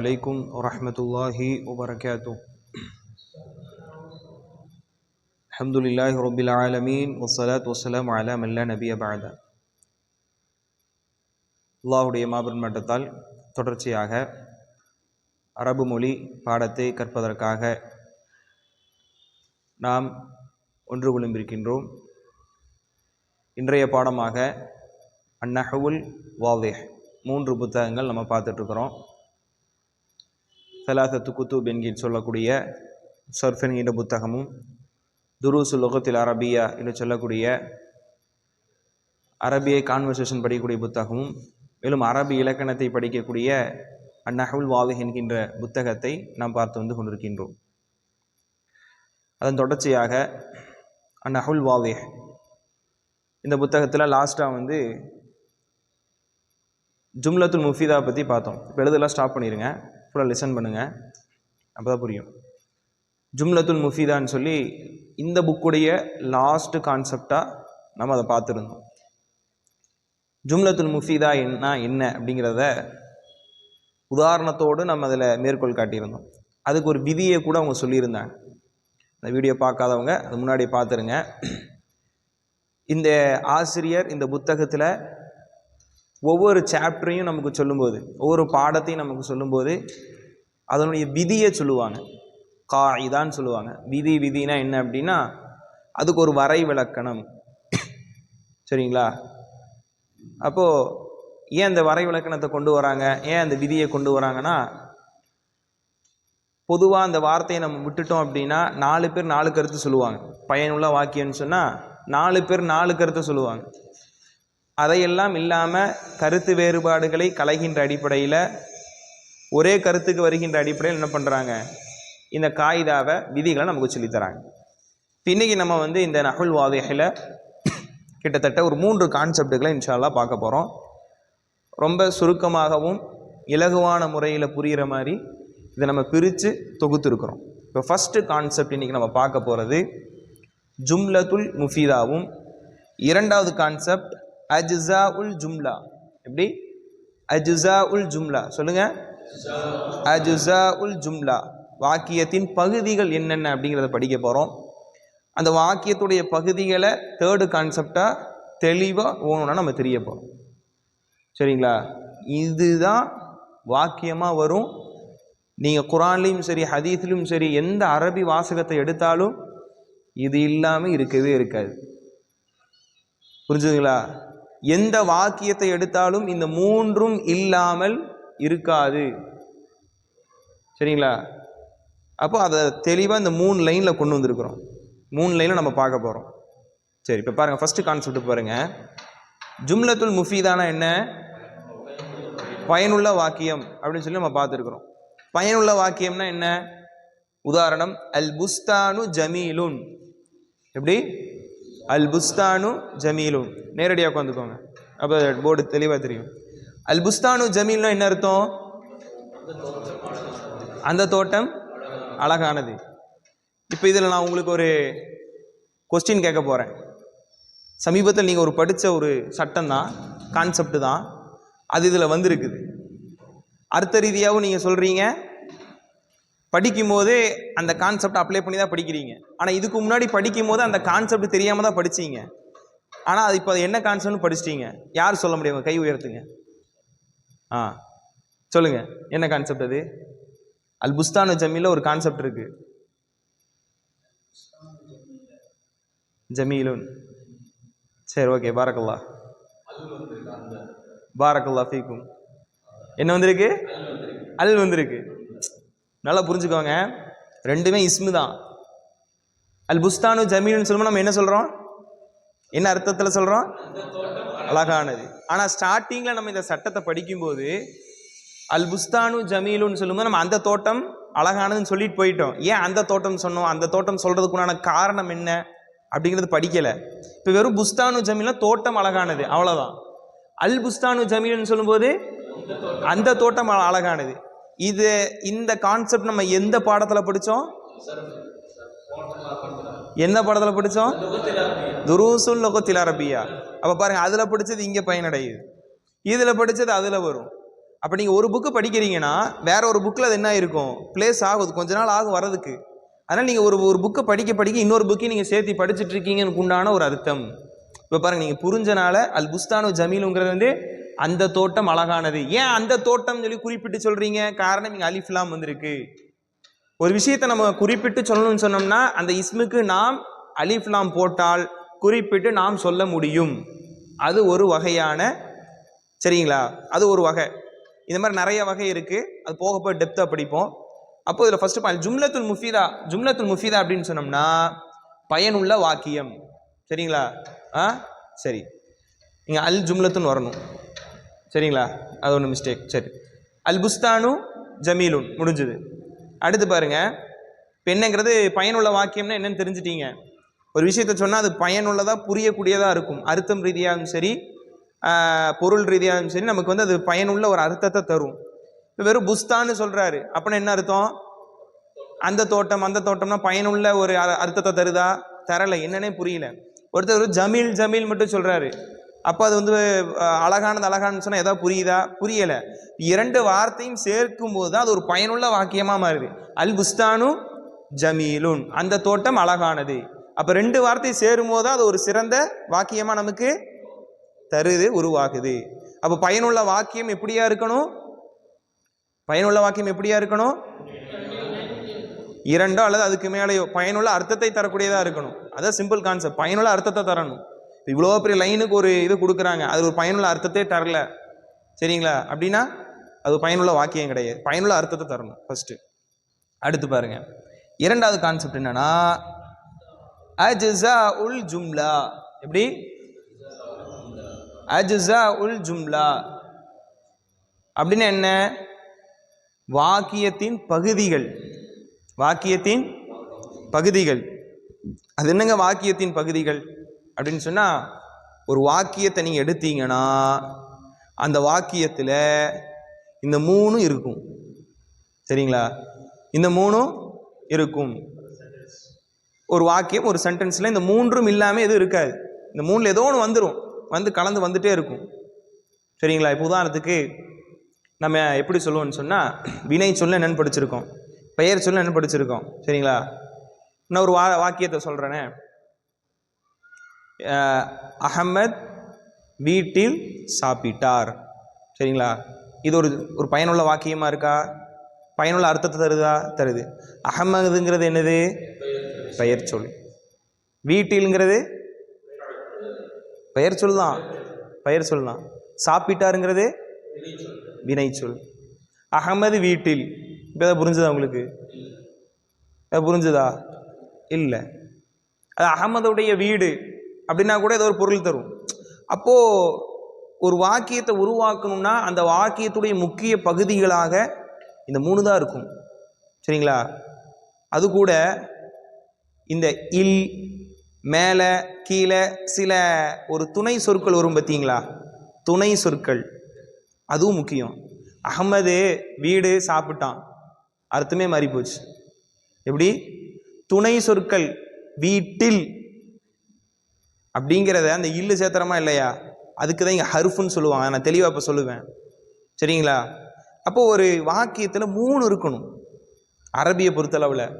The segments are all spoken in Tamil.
السلام عليكم ورحمة الله وبركاته الحمد لله رب العالمين والصلاة والسلام على من لا نبي بعد அல்லாஹுடைய மாபெரும் மட்டத்தால் தொடர்ச்சியாக அரபு மொழி பாடத்தை கற்பதற்காக நாம் ஒன்று கொள்ளும்பிருக்கின்றோம் இன்றைய பாடமாக அந்நஹவுல் வாவேஹ் மூன்று புத்தகங்கள் நம்ம பார்த்துட்ருக்குறோம் சலாசத்து குத்தூப் என்கிற சொல்லக்கூடிய சர்ஃப் என்கின்ற புத்தகமும் துருசு லோகத்தில் அரபியா என்று சொல்லக்கூடிய அரபிய கான்வர்சேஷன் படிக்கக்கூடிய புத்தகமும் மேலும் அரபி இலக்கணத்தை படிக்கக்கூடிய அந்நஹுல் வாவேஹ் என்கின்ற புத்தகத்தை நாம் பார்த்து வந்து கொண்டிருக்கின்றோம். அதன் தொடர்ச்சியாக அந்நஹுல் வாவே இந்த புத்தகத்தில் லாஸ்ட்டாக வந்து ஜும்லத்துல் முஃபீதா பற்றி பார்த்தோம். இப்போ எழுதலாம் ஸ்டாப் பண்ணிடுங்க ஃபுல்லாக லிசன் பண்ணுங்கள் அப்போ தான் புரியும். ஜும்லத்துல் முஃபீதான்னு சொல்லி இந்த புக்குடைய லாஸ்ட்டு கான்செப்டாக நம்ம அதை பார்த்துருந்தோம். ஜும்லத்துல் முஃபீதா என்ன என்ன அப்படிங்கிறத உதாரணத்தோடு நம்ம அதில் மேற்கோள் காட்டியிருந்தோம். அதுக்கு ஒரு விதியை கூட அவங்க சொல்லியிருந்தாங்க. இந்த வீடியோ பார்க்காதவங்க அது முன்னாடி பார்த்துருங்க. இந்த ஆசிரியர் இந்த புத்தகத்தில் ஒவ்வொரு சாப்டரையும் நமக்கு சொல்லும்போது ஒவ்வொரு பாடத்தையும் நமக்கு சொல்லும்போது அதனுடைய விதியை சொல்லுவாங்க. கா இதான்னு சொல்லுவாங்க. விதி விதினா என்ன அப்படின்னா அதுக்கு ஒரு வரை விளக்கணம். சரிங்களா? அப்போது ஏன் அந்த வரை விளக்கணத்தை கொண்டு வராங்க? ஏன் அந்த விதியை கொண்டு வராங்கன்னா பொதுவாக அந்த வார்த்தையை நம்ம விட்டுட்டோம் அப்படின்னா நாலு பேர் நாலு கருத்து சொல்லுவாங்க. பயனுள்ள வாக்கியம்னு சொன்னால் நாலு பேர் நாலு கருத்தை சொல்லுவாங்க. அதையெல்லாம் இல்லாமல் கருத்து வேறுபாடுகளை கலைகின்ற அடிப்படையில் ஒரே கருத்துக்கு வருகின்ற அடிப்படையில் என்ன பண்ணுறாங்க இந்த காயிதாவை விதிகளை நமக்கு சொல்லித்தராங்க இன்றைக்கி நம்ம வந்து இந்த நகுல் வாதைகளை கிட்டத்தட்ட ஒரு மூன்று கான்செப்டுகளை இன்ஷால்லாம் பார்க்க போகிறோம் ரொம்ப சுருக்கமாகவும் இலகுவான முறையில் புரிகிற மாதிரி இதை நம்ம பிரித்து தொகுத்துருக்குறோம். இப்போ ஃபஸ்ட்டு கான்செப்ட் இன்றைக்கி நம்ம பார்க்க போகிறது ஜும்லத்துல் முஃபீதாவும் இரண்டாவது கான்செப்ட் அஜ்ஸா உல் ஜும்லா. எப்படி? அஜ்ஸா உல் ஜும்லா. சொல்லுங்க. அஜ்ஸா உல் ஜும்லா. வாக்கியத்தின் பகுதிகள் என்னென்ன அப்படிங்கிறத படிக்க போகிறோம் அந்த வாக்கியத்துடைய பகுதிகளை தேர்டு கான்செப்டாக தெளிவாக ஓணுன்னா நம்ம தெரிய போகிறோம் சரிங்களா? இதுதான் வாக்கியமாக வரும். நீங்கள் குரான்லேயும் சரி ஹதீஸ்லையும் சரி எந்த அரபி வாசகத்தை எடுத்தாலும் இது இல்லாமல் இருக்கவே இருக்காது. புரிஞ்சுதுங்களா? எந்த வாக்கியத்தை எடுத்தாலும் இந்த மூன்றும் இல்லாமல் இருக்காது. சரிங்களா? அப்போ அதை தெளிவாக இந்த மூணு லைனில் கொண்டு வந்திருக்கிறோம். மூணு லைனில் நம்ம பார்க்க போகிறோம் சரி இப்போ பாருங்கள் ஃபஸ்ட்டு கான்செப்ட் பாருங்கள் ஜும்லத்துல் முஃபீதானா என்ன? பயனுள்ள வாக்கியம் அப்படின்னு சொல்லி நம்ம பார்த்துருக்குறோம். பயனுள்ள வாக்கியம்னா என்ன? உதாரணம் அல் புஸ்தானு ஜமீலுன். எப்படி? அல் புஸ்தானு ஜமீலுன் நேரடியாக உட்காந்துக்கோங்க. அப்போ போர்டு தெளிவாக தெரியும். அல் புஸ்தானு ஜமீல்னா என்ன அர்த்தம்? அந்த தோட்டம் அழகானது. இப்போ இதில் நான் உங்களுக்கு ஒரு கொஸ்டின் கேட்க போகிறேன் சமீபத்தில் நீங்கள் ஒரு படித்த ஒரு சட்டம் தான் கான்செப்ட் தான். அது இதில் வந்திருக்குது. அர்த்த ரீதியாகவும் நீங்கள் சொல்கிறீங்க படிக்கும் போதே அந்த கான்செப்ட் அப்ளை பண்ணி தான் படிக்கிறீங்க. ஆனால் இதுக்கு முன்னாடி படிக்கும் போது அந்த கான்செப்ட் தெரியாமல் தான் படிச்சீங்க. ஆனால் அது இப்போ என்ன கான்செப்ட்னு படிச்சிட்டீங்க? யார் சொல்ல முடியும்? கை உயர்த்துங்க ஆ சொல்லுங்கள் என்ன கான்செப்ட் அது? அல் புஸ்தானு ஜமீல ஒரு கான்செப்ட் இருக்கு. ஜமீலுன். சரி ஓகே. பாரக்கல்லா. பாரக்கல்லா ஃபீக்கும். என்ன வந்திருக்கு? அல் வந்திருக்கு. நல்லா புரிஞ்சுக்கோங்க. ரெண்டுமே இஸ்மு தான். அல் புஸ்தானு ஜமீல்னு சொல்லும்போது நம்ம என்ன சொல்கிறோம் என்ன அர்த்தத்தில் சொல்கிறோம் அழகானது. ஆனால் ஸ்டார்டிங்கில் நம்ம இந்த சட்டத்தை படிக்கும்போது அல் புஸ்தானு ஜமீலுன்னு சொல்லும்போது நம்ம அந்த தோட்டம் அழகானதுன்னு சொல்லிட்டு போயிட்டோம். ஏன் அந்த தோட்டம் சொன்னோம்? அந்த தோட்டம் சொல்கிறதுக்குண்டான காரணம் என்ன? அப்படிங்கிறது படிக்கலை. இப்போ வெறும் புஸ்தானு ஜமீல்னா தோட்டம் அழகானது அவ்வளோதான் அல் புஸ்தானு ஜமீல்னு சொல்லும்போது அந்த தோட்டம் அழ- அழகானது. இது இந்த கான்செப்ட் நம்ம எந்த பாடத்தில் படித்தோம் எந்த பாடத்தில் படித்தோம் துருசுல் லொகத்தில் அரபியா. அப்போ பாருங்கள் அதில் படித்தது இங்கே பயனடையுது. இதில் படித்தது அதில் வரும். அப்போ நீங்கள் ஒரு புக்கு படிக்கிறீங்கன்னா வேற ஒரு புக்கில் அது என்ன இருக்கும்? ப்ளேஸ் ஆகுது. கொஞ்ச நாள் ஆகும் வரதுக்கு அதனால் நீங்கள் ஒரு ஒரு புக்கை படிக்க படிக்க இன்னொரு புக்கையும் நீங்கள் சேர்த்து படிச்சுட்டு இருக்கீங்கன்னு உண்டான ஒரு அர்த்தம். இப்போ பாருங்கள் நீங்கள் புரிஞ்சனால அல் புஸ்தானு ஜமீலுங்கிறது வந்து அந்த தோட்டம் அழகானது. ஏன் அந்த தோட்டம் சொல்லி குறிப்பிட்டு சொல்றீங்க? காரணம் இங்கே அலிஃப்லாம் வந்திருக்கு. ஒரு விஷயத்தை நம்ம குறிப்பிட்டு சொல்லணும்னு சொன்னோம்னா அந்த இஸ்முக்கு நாம் அலிஃப்லாம் போட்டால் குறிப்பிட்டு நாம் சொல்ல முடியும். அது ஒரு வகையான சரிங்களா? அது ஒரு வகை. இந்த மாதிரி நிறைய வகை இருக்குது அது போக போய் டெப்த்தாக படிப்போம். அப்போ இதில் ஃபஸ்ட்டு பாயிண்ட் ஜும்லத்துல் முஃபீதா ஜும்லத்துல் முஃபீதா அப்படின்னு சொன்னோம்னா பயனுள்ள வாக்கியம். சரிங்களா? ஆ? சரி. நீங்கள் அல் ஜும்லத்துன்னு வரணும். சரிங்களா? அது ஒன்று மிஸ்டேக் சரி. அல்புஸ்தானு ஜமீலுன். முடிஞ்சுது. அடுத்து பாருங்க. இப்போ என்னங்கிறது பயனுள்ள வாக்கியம்னா என்னன்னு தெரிஞ்சிட்டீங்க. ஒரு விஷயத்த சொன்னால் அது பயனுள்ளதாக புரியக்கூடியதாக இருக்கும். அர்த்தம் ரீதியாகவும் சரி பொருள் ரீதியாகவும் சரி நமக்கு வந்து அது பயனுள்ள ஒரு அர்த்தத்தை தரும். இப்போ வெறும் புஸ்தான்னு சொல்கிறாரு அப்படின்னா என்ன அர்த்தம்? அந்த தோட்டம் அந்த தோட்டம்னா பயனுள்ள ஒரு அ- அர்த்தத்தை தருதா? தரலை. என்னன்னே புரியல. ஒருத்தர் ஜமீல் ஜமீல் மட்டும் சொல்கிறாரு அப்போ அது வந்து அழகானது அழகானு சொன்னால் எதாவது புரியுதா? புரியலை. இரண்டு வார்த்தையும் சேர்க்கும் போது தான் அது ஒரு பயனுள்ள வாக்கியமாக மாறுது. அல் புஸ்தானு ஜமீலுன். அந்த தோட்டம் அழகானது. அப்போ ரெண்டு வார்த்தை சேரும் போது தான் அது ஒரு சிறந்த வாக்கியமாக நமக்கு தருது உருவாகுது. அப்போ பயனுள்ள வாக்கியம் எப்படியா இருக்கணும்? பயனுள்ள வாக்கியம் எப்படியா இருக்கணும்? இரண்டோ அல்லது அதுக்கு மேலேயோ பயனுள்ள அர்த்தத்தை தரக்கூடியதாக இருக்கணும். அதான் சிம்பிள் கான்செப்ட் பயனுள்ள அர்த்தத்தை தரணும். இவ்வளோ பெரிய லைனுக்கு ஒரு இது கொடுக்குறாங்க. அது ஒரு பயனுள்ள அர்த்தத்தை தரல. சரிங்களா? அப்படின்னா அது பயனுள்ள வாக்கியம் கிடையாது. பயனுள்ள அர்த்தத்தை தரணும் ஃபஸ்ட்டு அடுத்து பாருங்க. இரண்டாவது கான்செப்ட் என்னன்னா அஜிசா உல் ஜும்லா. எப்படி? அஜிசா உல் ஜும்லா. அப்படின்னு என்ன? வாக்கியத்தின் பகுதிகள். வாக்கியத்தின் பகுதிகள். அது என்னங்க வாக்கியத்தின் பகுதிகள்? அப்படின்னு சொன்னால் ஒரு வாக்கியத்தை நீங்கள் எடுத்தீங்கன்னா அந்த வாக்கியத்தில் இந்த மூணும் இருக்கும். சரிங்களா? இந்த மூணும் இருக்கும். ஒரு வாக்கியம் ஒரு சென்டென்ஸில் இந்த மூன்றும் இல்லாமல் எதுவும் இருக்காது. இந்த மூணில் ஏதோ ஒன்று வந்துடும் வந்து கலந்து வந்துட்டே இருக்கும். சரிங்களா? இப்போ உதாரணத்துக்கு நம்ம எப்படி சொல்லுவோம்னு சொன்னால் வினை சொல்ல என்னன்னு படிச்சிருக்கோம். பெயர் சொல்ல என்ன படிச்சிருக்கோம். சரிங்களா? நான் ஒரு வா வாக்கியத்தை சொல்கிறேனே அகமத் வீட்டில் சாப்பிட்டார். சரிங்களா? இது ஒரு ஒரு பயனுள்ள வாக்கியமாக இருக்கா? பயனுள்ள அர்த்தத்தை தருதா? தருது. அகமதுங்கிறது என்னது? பெயர் சொல். வீட்டில்ங்கிறது? பெயர் சொல் தான். பெயர் சொல் தான். சாப்பிட்டாருங்கிறது? வினை சொல். அகமது வீட்டில். இப்போ எதாவது புரிஞ்சுதா உங்களுக்கு? புரிஞ்சுதா? இல்லை. அது அகமதுடைய வீடு. அப்படின்னா கூட ஏதோ ஒரு பொருள் தரும். அப்போது ஒரு வாக்கியத்தை உருவாக்கணும்னா அந்த வாக்கியத்துடைய முக்கிய பகுதிகளாக இந்த மூணு தான் இருக்கும். சரிங்களா? அது கூட இந்த இல் மேலே கீழே சில ஒரு துணை சொற்கள் வரும் பார்த்தீங்களா? துணை சொற்கள். அதுவும் முக்கியம். அகமது வீடு சாப்பிட்டான். அர்த்தமே மாறி போச்சு எப்படி? துணை சொற்கள். வீட்டில் அப்படிங்கிறத அந்த இல்லு சேத்திரமா இல்லையா? அதுக்கு தான் இங்கே ஹர்ஃபுன்னு சொல்லுவாங்க. நான் தெளிவாக இப்போ சொல்லுவேன். சரிங்களா? அப்போ ஒரு வாக்கியத்தில் மூணு இருக்கணும். அரபியை பொறுத்தளவில்.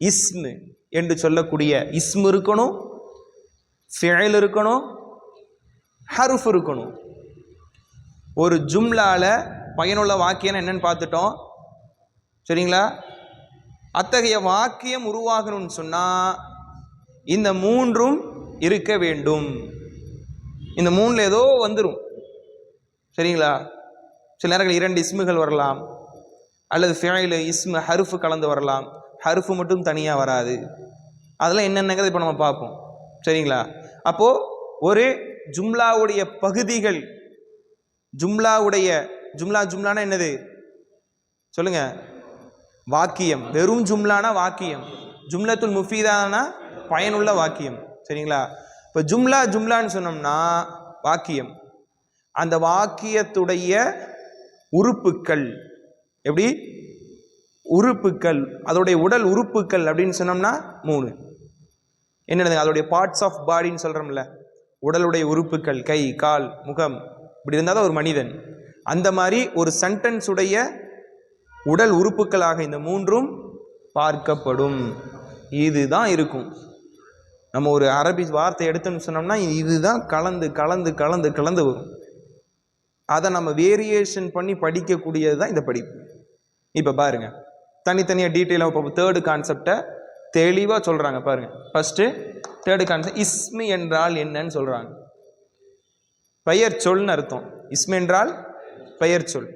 இஸ்மு என்று சொல்லக்கூடிய இஸ்ம் இருக்கணும் ஃபெயல் இருக்கணும் ஹருஃப் இருக்கணும். ஒரு ஜும்லாவில் பயனுள்ள வாக்கியம் என்னன்னு பார்த்துட்டோம். சரிங்களா? அத்தகைய வாக்கியம் உருவாகணும்னு சொன்னால் இந்த மூன்றும் இருக்க வேண்டும். இந்த மூணில் ஏதோ வந்துடும் சரிங்களா? சில நேரங்கள் இரண்டு இஸ்முகள் வரலாம். அல்லது ஃபேயில் இஸ்மு ஹருஃபு கலந்து வரலாம். ஹருஃபு மட்டும் தனியாக வராது. அதெல்லாம் என்னென்னங்கிறத இப்போ நம்ம பார்ப்போம். சரிங்களா? அப்போது ஒரு ஜும்லாவுடைய பகுதிகள் ஜும்லாவுடைய ஜும்லா ஜும்லானா என்னது? சொல்லுங்க. வாக்கியம். வெறும் ஜும்லானா வாக்கியம். ஜும்லத்துல் முஃபீதானா பயனுள்ள வாக்கியம். சரிங்களா? இப்போ ஜும்லா ஜும்லான்னு சொன்னோம்னா வாக்கியம். அந்த வாக்கியத்துடைய உறுப்புக்கள். எப்படி? உறுப்புக்கள். அதோடைய உடல் உறுப்புக்கள் அப்படின்னு சொன்னோம்னா மூணு. என்னது அதோடைய பார்ட்ஸ் ஆஃப் பாடின்னு சொல்கிறோம்ல உடலுடைய உறுப்புக்கள் கை கால் முகம். இப்படி இருந்தால் தான் ஒரு மனிதன். அந்த மாதிரி ஒரு சென்டென்ஸ் உடைய உடல் உறுப்புகளாக இந்த மூன்றும் பார்க்கப்படும். இதுதான் இருக்கும். நம்ம ஒரு அரபி வார்த்தை எடுத்தோம்னு சொன்னோம்னா இதுதான் கலந்து கலந்து கலந்து கலந்து வரும். அதை நம்ம வேரியேஷன் பண்ணி படிக்கக்கூடியது தான் இந்த படிப்பு. இப்போ பாருங்க. தனித்தனியாக டீட்டெயிலாக இப்போ தேர்டு கான்செப்டை தெளிவாக சொல்கிறாங்க பாருங்கள் ஃபஸ்ட்டு தேர்டு கான்செப்ட் இஸ்மி என்றால் என்னன்னு சொல்கிறாங்க பெயர் சொல்னு அர்த்தம். இஸ்மி என்றால் பெயர் சொல்.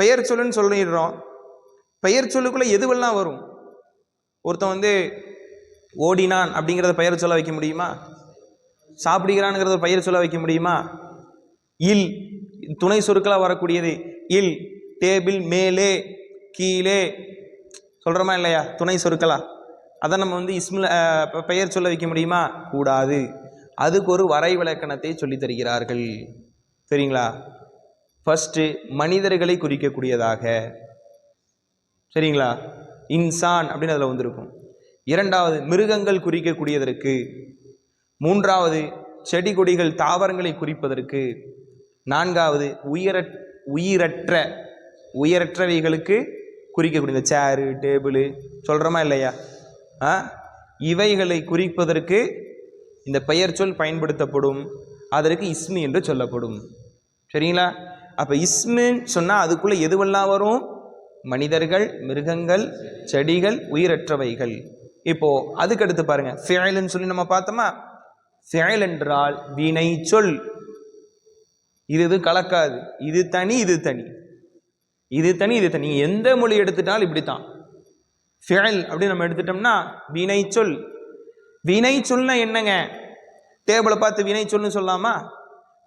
பெயர் சொல்லுன்னு சொல்லிடுறோம். பெயர் சொல்லுக்குள்ளே எதுவெல்லாம் வரும்? ஒருத்தன் வந்து ஓடினான் அப்படிங்கிறத பெயர் சொல்ல வைக்க முடியுமா? சாப்பிடுகிறான்ங்கிறத பெயர் சொல்ல வைக்க முடியுமா? இல் துணை சொற்களாக வரக்கூடியது. இல் டேபிள் மேலே கீழே. சொல்கிறோமா இல்லையா? துணை சொற்களா. அதை நம்ம வந்து இஸ்மில் பெயர் சொல்ல வைக்க முடியுமா? கூடாது. அதுக்கு ஒரு வரை விளக்கணத்தை சொல்லித் தருகிறார்கள். சரிங்களா? ஃபஸ்ட்டு மனிதர்களை குறிக்கக்கூடியதாக. சரிங்களா? இன்சான் அப்படின்னு அதில் வந்திருக்கும். இரண்டாவது மிருகங்கள் குறிக்கக்கூடியதற்கு. மூன்றாவது செடி கொடிகள் தாவரங்களை குறிப்பதற்கு. நான்காவது உயிர உயிரற்ற உயிரற்றவைகளுக்கு குறிக்கக்கூடிய இந்த சேரு டேபிளு சொல்கிறோமா இல்லையா? ஆ? இவைகளை குறிப்பதற்கு இந்த பெயர் சொல் பயன்படுத்தப்படும். அதற்கு இஸ்மி என்று சொல்லப்படும். சரிங்களா? அப்போ இஸ்மின்னு சொன்னால் அதுக்குள்ளே எதுவெல்லாம் வரும்? மனிதர்கள் மிருகங்கள் செடிகள் உயிரற்றவைகள். இப்போ அதுக்கடுத்து பாருங்கள் பாருங்க. ஃபியலுன்னு சொல்லி நம்ம பார்த்தோமா? ஃபியல் என்றால் வினை சொல். இது இது கலக்காது. இது தனி இது தனி. இது தனி இது தனி. எந்த மொழி எடுத்துட்டாலும் இப்படித்தான். ஃபியல் அப்படின்னு நம்ம எடுத்துட்டோம்னா வினை சொல். வினை சொல்னா என்னங்க? டேபிளை பார்த்து வினை சொல்லுன்னு சொல்லாமா?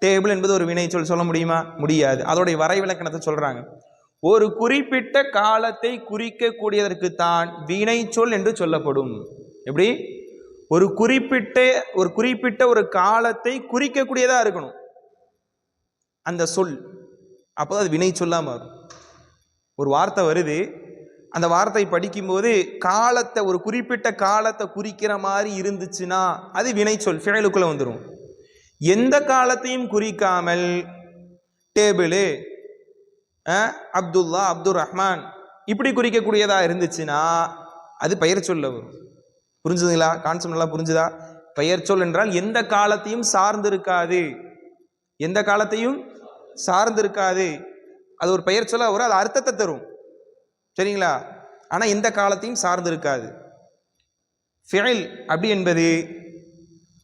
டேபிள் என்பது ஒரு வினை சொல் சொல்ல முடியுமா? முடியாது. அதோடைய வரை விளக்கணத்தை சொல்றாங்க. ஒரு குறிப்பிட்ட காலத்தை குறிக்கக்கூடியதற்குத்தான் வினை சொல் என்று சொல்லப்படும். எப்படி? ஒரு குறிப்பிட்ட ஒரு குறிப்பிட்ட ஒரு காலத்தை குறிக்கக்கூடியதாக இருக்கணும். அந்த சொல். அப்போ அது வினை சொல்லாமல் வரும். ஒரு வார்த்தை வருது. அந்த வார்த்தை படிக்கும்போது காலத்தை ஒரு குறிப்பிட்ட காலத்தை குறிக்கிற மாதிரி இருந்துச்சுன்னா அது வினைச்சொல் ஃபேலுக்குள்ளே வந்துடும் எந்த காலத்தையும் குறிக்காமல் டேபிளு அப்துல்லா அப்துல் ரஹ்மான் இப்படி குறிக்கக்கூடியதா இருந்துச்சுன்னா அது பெயர் சொல்ல வரும். புரிஞ்சுதுங்களா? கான்செப்ட் நல்லா புரிஞ்சுதா? பெயர் சொல் என்றால் எந்த காலத்தையும் சார்ந்து இருக்காது எந்த காலத்தையும் சார்ந்து இருக்காது அது ஒரு பெயர் சொல்ல வரும் அது அர்த்தத்தை தரும். சரிங்களா? ஆனால் எந்த காலத்தையும் சார்ந்து இருக்காது ஃபியல் அப்படி என்பது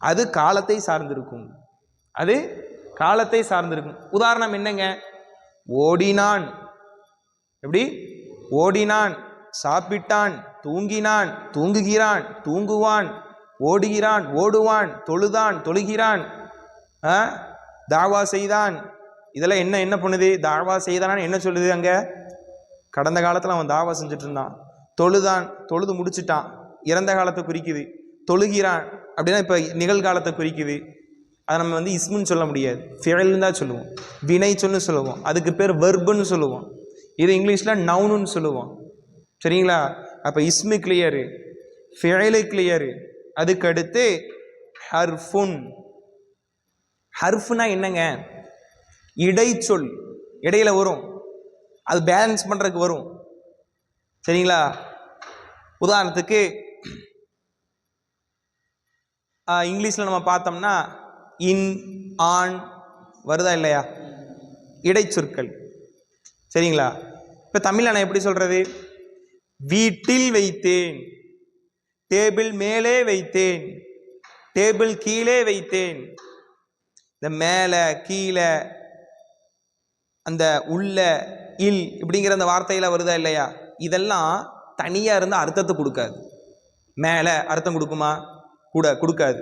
அது காலத்தை சார்ந்திருக்கும். அது காலத்தை சார்ந்திருக்கும். உதாரணம் என்னங்க? ஓடினான். எப்படி? ஓடினான். சாப்பிட்டான். தூங்கினான். தூங்குகிறான். தூங்குவான். ஓடுகிறான். ஓடுவான். தொழுதான். தொழுகிறான். ஆ? தாவா செய்தான். இதெல்லாம் என்ன என்ன பண்ணுது? தாவா செய்தானான்னு என்ன சொல்லுது அங்கே? கடந்த காலத்தில் அவன் தாவா செஞ்சுட்டு இருந்தான் தொழுதான். தொழுது முடிச்சிட்டான். இறந்த காலத்தை குறிக்குது. தொழுகிறான். அப்படின்னா இப்போ நிகழ்காலத்தை குறிக்குது. அதை நம்ம வந்து இஸ்முன்னு சொல்ல முடியாது. ஃபியல்னு தான் சொல்லுவோம். வினை சொல்லு சொல்லுவோம். அதுக்கு பேர் வெர்புன்னு சொல்லுவோம். இது இங்கிலீஷில் நவுனுன்னு சொல்லுவோம். சரிங்களா? அப்போ இஸ்மு கிளியரு ஃபியலு கிளியரு அதுக்கு அடுத்து ஹர்ஃபுன். ஹர்ஃபுனா என்னங்க? இடைச்சொல். இடையில் வரும். அது பேலன்ஸ் பண்ணுறதுக்கு வரும். சரிங்களா? உதாரணத்துக்கு இங்கிலீஷில் நம்ம பார்த்தோம்னா இன் ஆண் வருதா இல்லையா? இடைச்சொற்கள். சரிங்களா? இப்போ தமிழில் நான் எப்படி சொல்கிறது வீட்டில் வைத்தேன் டேபிள் மேலே வைத்தேன் டேபிள் கீழே வைத்தேன். இந்த மேலே கீழே அந்த உள்ள இல் இப்படிங்கிற அந்த வார்த்தையில் வருதா இல்லையா? இதெல்லாம் தனியாக இருந்து அர்த்தத்தை கொடுக்காது. மேலே அர்த்தம் கொடுக்குமா? கூட கொடுக்காது.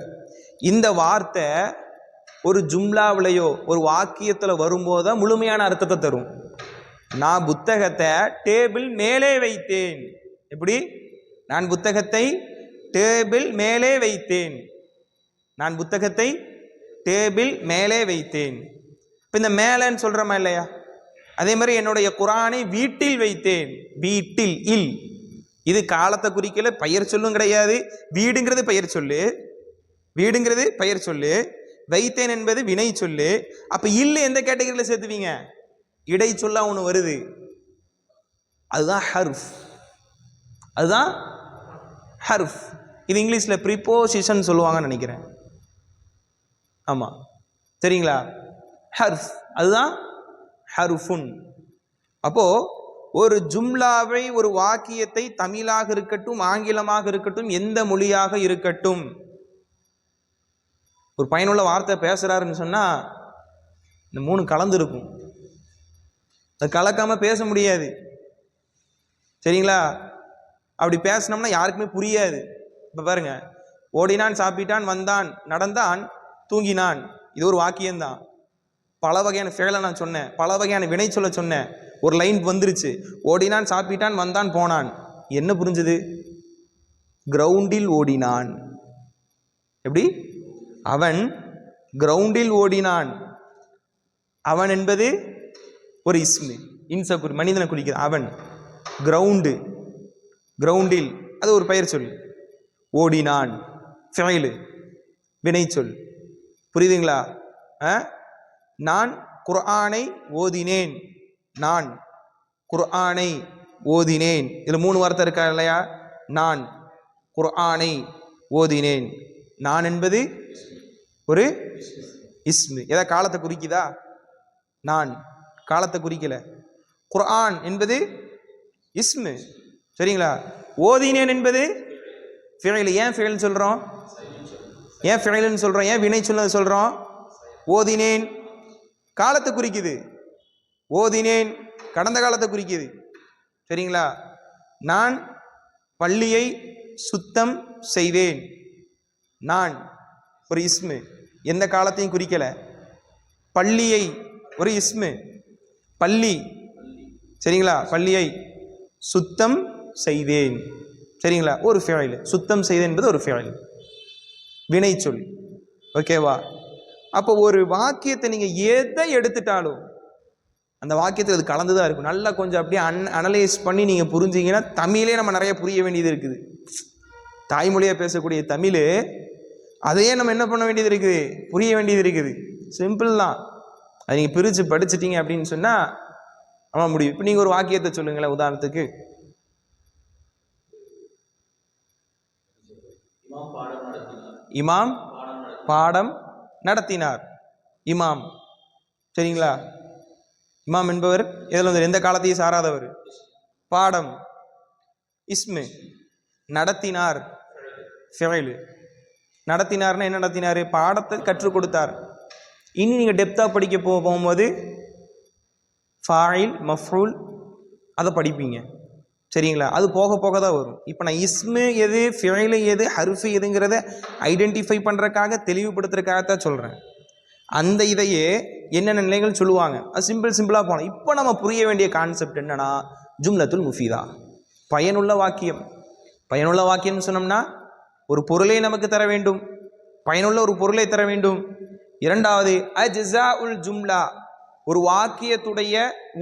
இந்த வார்த்தை ஒரு ஜும்லாவிலையோ ஒரு வாக்கியத்தில் வரும்போது தான் முழுமையான அர்த்தத்தை தரும். நான் புத்தகத்தை டேபிள் மேலே வைத்தேன். எப்படி? நான் புத்தகத்தை டேபிள் மேலே வைத்தேன். நான் புத்தகத்தை டேபிள் மேலே வைத்தேன். இப்போ இந்த மேலேன்னு சொல்கிறோமா இல்லையா? அதே மாதிரி என்னுடைய குரானை வீட்டில் வைத்தேன். வீட்டில் இல். இது காலத்தை குறிக்கல பெயர் சொல்லும் கிடையாது. வீடுங்கிறது பெயர் சொல்லு. வீடுங்கிறது பெயர் சொல்லு. வைத்தேன் என்பது வினை சொல்லு. அப்போ இல்லை எந்த கேட்டகரியில் சேர்த்துவீங்க? இடைச்சொல்லா ஒன்று வருது. அதுதான் ஹர்ஃப் அதுதான் ஹர்ஃப் இது இங்கிலீஷில் ப்ரிப்போசிஷன் சொல்லுவாங்கன்னு நினைக்கிறேன். ஆமாம் சரிங்களா? ஹர்ஃப் அதுதான் ஹர்ஃபுன் அப்போது ஒரு ஜும்லாவை ஒரு வாக்கியத்தை தமிழாக இருக்கட்டும் ஆங்கிலமாக இருக்கட்டும் எந்த மொழியாக இருக்கட்டும் ஒரு பயனுள்ள வார்த்தை பேசுகிறாருன்னு சொன்னால் இந்த மூணு கலந்துருக்கும். அது கலக்காமல் பேச முடியாது. சரிங்களா? அப்படி பேசினோம்னா யாருக்குமே புரியாது. இப்போ பாருங்க ஓடினான் சாப்பிட்டான் வந்தான் நடந்தான் தூங்கினான். இது ஒரு வாக்கியம்தான். பல வகையான ஃபேலை நான் சொன்னேன். பல வகையான வினை சொல்ல சொன்னேன். ஒரு லைன் வந்துருச்சு. ஓடினான் சாப்பிட்டான் வந்தான் போனான். என்ன புரிஞ்சுது? கிரவுண்டில் ஓடினான். எப்படி? அவன் கிரவுண்டில் ஓடினான். அவன் என்பது ஒரு இஸ்மு இன்ச குறி மனிதனை குறிக்கிறது. அவன் கிரவுண்டு கிரவுண்டில் அது ஒரு பெயர் சொல். ஓடினான். ஃபெயிலு வினைச்சொல் புரியுதுங்களா? ஆ? நான் குர்ஆனை ஓதினேன். நான் குர்ஆனை ஓதினேன். இதில் மூணு வார்த்தை இருக்கா இல்லையா? நான் குர்ஆனை ஓதினேன். நான் என்பது ஒரு இஸ்மு. எதா காலத்தை குறிக்குதா? நான். காலத்தை குறிக்கல. குர்ஆன் என்பது இஸ்மு. சரிங்களா? ஓதினேன் என்பது ஃபிழையில் ஏன் ஃபிழைல் சொல்கிறோம் ஏன் ஃபிழைல்னு சொல்கிறோம் ஏன் வினை சொன்னது சொல்கிறோம் ஓதினேன். காலத்தை குறிக்குது. ஓதினேன். கடந்த காலத்தை குறிக்குது. சரிங்களா? நான் பள்ளியை சுத்தம் செய்வேன். நான். ஒரு இஸ்மு. எந்த காலத்தையும் குறிக்கலை. பள்ளியை ஒரு இஸ்மு. பள்ளி. சரிங்களா? பள்ளியை சுத்தம் செய்வேன் சரிங்களா? ஒரு ஃபேயில். சுத்தம் செய்தேன் என்பது ஒரு ஃபேயில். வினைச்சொல் ஓகேவா அப்போ ஒரு வாக்கியத்தை நீங்கள் எதை எடுத்துட்டாலும் அந்த வாக்கியத்தில் அது கலந்து தான் இருக்கும். நல்லா கொஞ்சம் அப்படியே அன் அனலைஸ் பண்ணி நீங்கள் புரிஞ்சிங்கன்னா தமிழே நம்ம நிறைய புரிய வேண்டியது இருக்குது. தாய்மொழியாக பேசக்கூடிய தமிழ் அதையே நம்ம என்ன பண்ண வேண்டியது இருக்குது? புரிய வேண்டியது இருக்குது. சிம்பிள் தான். அது நீங்கள் பிரித்து படிச்சிட்டீங்க அப்படின்னு சொன்னால் ஆமாம் முடியும். இப்போ நீங்கள் ஒரு வாக்கியத்தை சொல்லுங்களேன் உதாரணத்துக்கு. இமாம் பாடம் நடத்தினார். இமாம் சரிங்களா? இமாம் என்பவர் எதில் வந்து எந்த காலத்தையும் சாராதவர். பாடம். இஸ்மு. நடத்தினார். ஃபெயிலு நடத்தினார்னா என்ன நடத்தினார்? பாடத்தை கற்றுக் கொடுத்தார். இனி நீங்கள் டெப்த்தாக படிக்க போக போகும்போது ஃபாயில் மஃப்ரூல் அதை படிப்பீங்க. சரிங்களா? அது போக போக தான் வரும். இப்போ நான் இஸ்மு எது ஃபிழைலு எது ஹருஃபு எதுங்கிறத ஐடென்டிஃபை பண்ணுறக்காக தெளிவுபடுத்துறதுக்காக தான் சொல்கிறேன் அந்த இதையே என்னென்ன நிலைகள் சொல்லுவாங்க? அது சிம்பிள் சிம்பிளாக போகலாம் இப்போ நம்ம புரிய வேண்டிய கான்செப்ட் என்னன்னா ஜும்லத்துல் முஃபீதா. பயனுள்ள வாக்கியம். பயனுள்ள வாக்கியம்னு சொன்னோம்னா ஒரு பொருளை நமக்கு தர வேண்டும். பயனுள்ள ஒரு பொருளை தர வேண்டும். இரண்டாவது அஜிசா உல் ஜும்லா ஒரு வாக்கியத்துடைய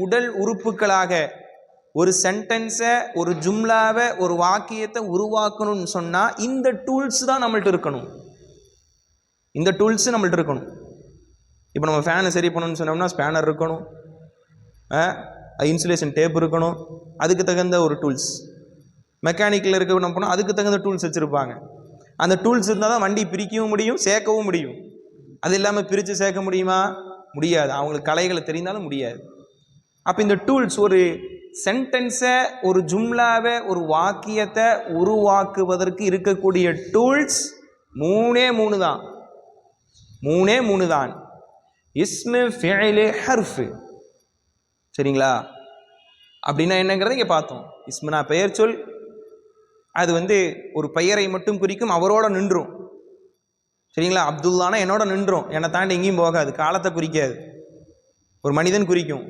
உடல் உறுப்புகளாக ஒரு சென்டென்ஸை ஒரு ஜும்லாவை ஒரு வாக்கியத்தை உருவாக்கணும்னு சொன்னால் இந்த டூல்ஸ் தான் நம்மள்ட்ட இருக்கணும். இந்த டூல்ஸ் நம்மள்ட்ட இருக்கணும். இப்போ நம்ம ஃபேனை சரி பண்ணணும்னு சொன்னோம்னா ஸ்பேனர் இருக்கணும். இன்சுலேஷன் டேப் இருக்கணும். அதுக்கு தகுந்த ஒரு டூல்ஸ் மெக்கானிக்கில் இருக்க நம்ம போனால் அதுக்கு தகுந்த டூல்ஸ் வச்சுருப்பாங்க. அந்த டூல்ஸ் இருந்தால் தான் வண்டி பிரிக்கவும் முடியும் சேர்க்கவும் முடியும். அது இல்லாமல் பிரித்து சேர்க்க முடியுமா? முடியாது. அவங்களுக்கு கலைகளை தெரிந்தாலும் முடியாது. அப்போ இந்த டூல்ஸ் ஒரு சென்டென்ஸை ஒரு ஜும்லாவை ஒரு வாக்கியத்தை உருவாக்குவதற்கு இருக்கக்கூடிய டூல்ஸ் மூணே மூணு தான். மூணே மூணு தான். இஸ்மு ஃபேலே ஹர்ஃபு. சரிங்களா? அப்படின்னா என்னங்கிறத இங்கே பார்த்தோம். இஸ்முனா பெயர் சொல் அது வந்து ஒரு பெயரை மட்டும் குறிக்கும் அவரோட நின்றும். சரிங்களா? அப்துல்லானா என்னோட நின்றும். என்னை தாண்டி எங்கேயும் போகாது. காலத்தை குறிக்காது. ஒரு மனிதன் குறிக்கும்.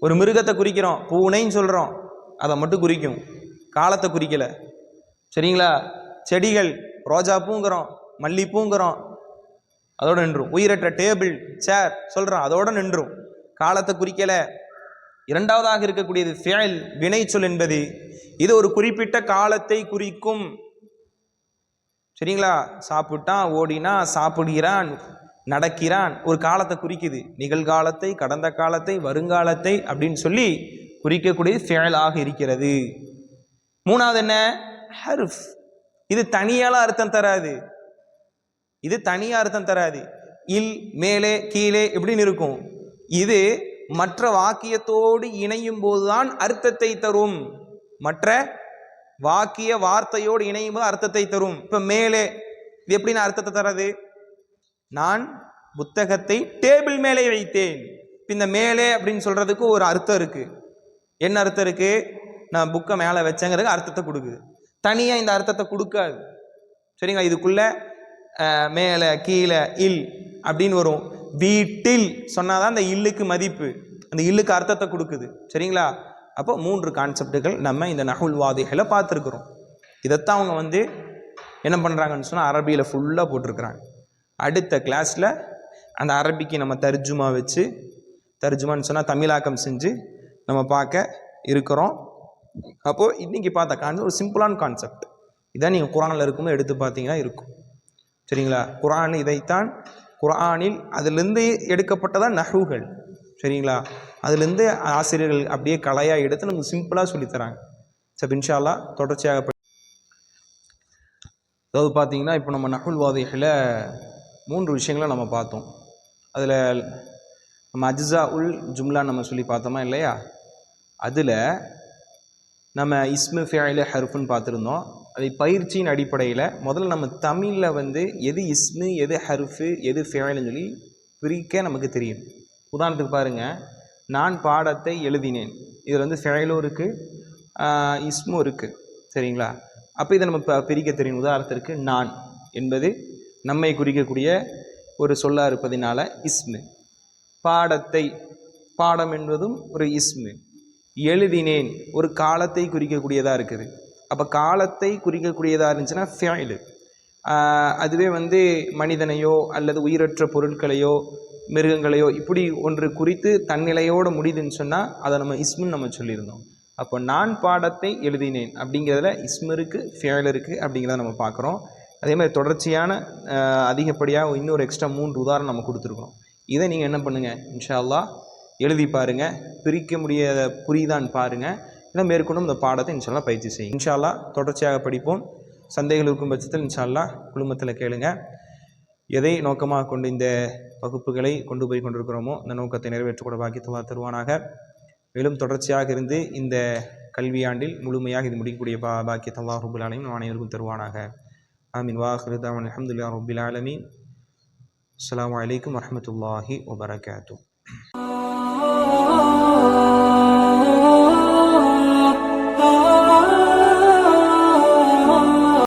ஒரு மிருகத்தை குறிக்கிறோம். பூனைன்னு சொல்கிறோம் அதை மட்டும் குறிக்கும். காலத்தை குறிக்கலை. சரிங்களா? செடிகள் ரோஜா பூங்கிறோம் மல்லிப்பூங்கிறோம் அதோடு நின்றும். உயிரற்ற டேபிள் சேர் சொல்கிறோம் அதோட நின்றும். காலத்தை குறிக்கலை. இரண்டாவதாக இருக்கக்கூடியது ஃபேல் வினைச்சொல் என்பது. இது ஒரு குறிப்பிட்ட காலத்தை குறிக்கும். சரிங்களா? சாப்பிட்டான் ஓடினா சாப்பிடுகிறான் நடக்கிறான் ஒரு காலத்தை குறிக்குது. நிகழ்காலத்தை கடந்த காலத்தை வருங்காலத்தை அப்படின்னு சொல்லி குறிக்கக்கூடிய செயலாக இருக்கிறது. மூணாவது என்ன? ஹர்ஃப். இது தனியால அர்த்தம் தராது. இது தனியாக அர்த்தம் தராது. இல் மேலே கீழே இப்படின்னு இருக்கும்? இது மற்ற வாக்கியத்தோடு இணையும் போதுதான் அர்த்தத்தை தரும். மற்ற வாக்கிய வார்த்தையோடு இணையும் போது அர்த்தத்தை தரும். இப்போ மேலே இது எப்படின்னு அர்த்தத்தை தரது நான் புத்தகத்தை டேபிள் மேலே வைத்தேன். இந்த மேலே அப்படின்னு சொல்றதுக்கு ஒரு அர்த்தம் இருக்கு. என்ன அர்த்தம் இருக்கு? நான் புக்கை மேலே வச்சேங்கிறதுக்கு அர்த்தத்தை கொடுக்குது. தனியாக இந்த அர்த்தத்தை கொடுக்காது. சரிங்களா? இதுக்குள்ள மேலே கீழே இல் அப்படின்னு வரும். வீட்டில் சொன்னாதான் அந்த இல்லுக்கு மதிப்பு. அந்த இல்லுக்கு அர்த்தத்தை கொடுக்குது. சரிங்களா? அப்போ மூன்று கான்செப்டுகள் நம்ம இந்த நகுல் வாதிகளை பார்த்துருக்குறோம். இதைத்தான் அவங்க வந்து என்ன பண்ணுறாங்கன்னு சொன்னால் அரபியில் ஃபுல்லாக போட்டிருக்கிறாங்க. அடுத்த கிளாஸில் அந்த அரபிக்கு நம்ம தர்ஜுமா வச்சு தர்ஜுமான்னு சொன்னால் தமிழாக்கம் செஞ்சு நம்ம பார்க்க இருக்கிறோம். அப்போது இன்றைக்கி பார்த்த கான்செப்ட் ஒரு சிம்பிளான கான்செப்ட் இதான் நீங்கள் குரானில் இருக்கும்போது எடுத்து பார்த்தீங்கன்னா இருக்கும். சரிங்களா? குரான் இதைத்தான் குரானில் அதிலிருந்து எடுக்கப்பட்டதான் நகுகள். சரிங்களா? அதுலேருந்து ஆசிரியர்கள் அப்படியே கலையாக எடுத்து நமக்கு சிம்பிளாக சொல்லித்தராங்க. ஸோ இன்ஷால்லா தொடர்ச்சியாக அதாவது பார்த்தீங்கன்னா இப்போ நம்ம நகுல் வாதைகளில் மூன்று விஷயங்களை நம்ம பார்த்தோம். அதில் நம்ம அஜ்ஸா உல் ஜும்லா நம்ம சொல்லி பார்த்தோமா இல்லையா? அதில் நம்ம இஸ்மு ஃபேயில ஹருஃபுன்னு பார்த்துருந்தோம். அதை பயிற்சியின் அடிப்படையில் முதல்ல நம்ம தமிழில் வந்து எது இஸ்மு எது ஹருஃபு எது ஃபேயில்னு சொல்லி பிரிக்க நமக்கு தெரியும். உதாரணத்துக்கு பாருங்கள் நான் பாடத்தை எழுதினேன். இதில் வந்து செயலும் இருக்குது இஸ்மும் இருக்குது சரிங்களா? அப்போ இதை நம்ம ப- பிரிக்க தெரியும். உதாரணத்திற்கு நான் என்பது நம்மை குறிக்கக்கூடிய ஒரு சொல்லாக இருப்பதினால இஸ்மு. பாடத்தை பாடம் என்பதும் ஒரு இஸ்மு. எழுதினேன் ஒரு காலத்தை குறிக்கக்கூடியதாக இருக்குது. அப்போ காலத்தை குறிக்கக்கூடியதாக இருந்துச்சுன்னா ஃபேயிலு. அதுவே வந்து மனிதனையோ அல்லது உயிரற்ற பொருட்களையோ மிருகங்களையோ இப்படி ஒன்று குறித்து தன்னிலையோடு முடியுதுன்னு சொன்னால் அதை நம்ம இஸ்முன்னு நம்ம சொல்லியிருந்தோம். அப்போ நான் பாடத்தை எழுதினேன் அப்படிங்கிறதுல இஸ்மு இருக்குது ஃபேயில் இருக்குது அப்படிங்கிறத நம்ம பார்க்குறோம். அதே மாதிரி தொடர்ச்சியான அதிகப்படியாக இன்னொரு எக்ஸ்ட்ரா மூன்று உதாரணம் நம்ம கொடுத்துருக்கோம். இதை நீங்கள் என்ன பண்ணுங்கள் இன்ஷால்லா எழுதி பாருங்கள் பிரிக்க முடியாத புரியுதான்னு பாருங்கள் இல்லை மேற்கொண்டும் இந்த பாடத்தை இன்ஷால்லா பயிற்சி செய்யும் இன்ஷால்லா தொடர்ச்சியாக படிப்போம். சந்தைகள் இருக்கும் பட்சத்தில் இன்ஷால்லா குழுமத்தில் கேளுங்கள் எதை நோக்கமாக கொண்டு இந்த வகுப்புகளை கொண்டு போய் கொண்டிருக்கிறோமோ இந்த நோக்கத்தை நிறைவேற்றக்கூட பாக்கியத்துவா தருவானாக. மேலும் தொடர்ச்சியாக இருந்து இந்த கல்வியாண்டில் முழுமையாக இது முடிக்கக்கூடிய பா பாக்கியத்தல்லா ரபுல் ஆலமின் அனைவருக்கும் தருவானாக. ஆமீன். வாஹிருதான் அஹமதுல்லா ரபுல் ஆலமீன். அஸ்ஸலாமு வலைக்கம் வரமத்துல்லாஹி வபரகாத்தூ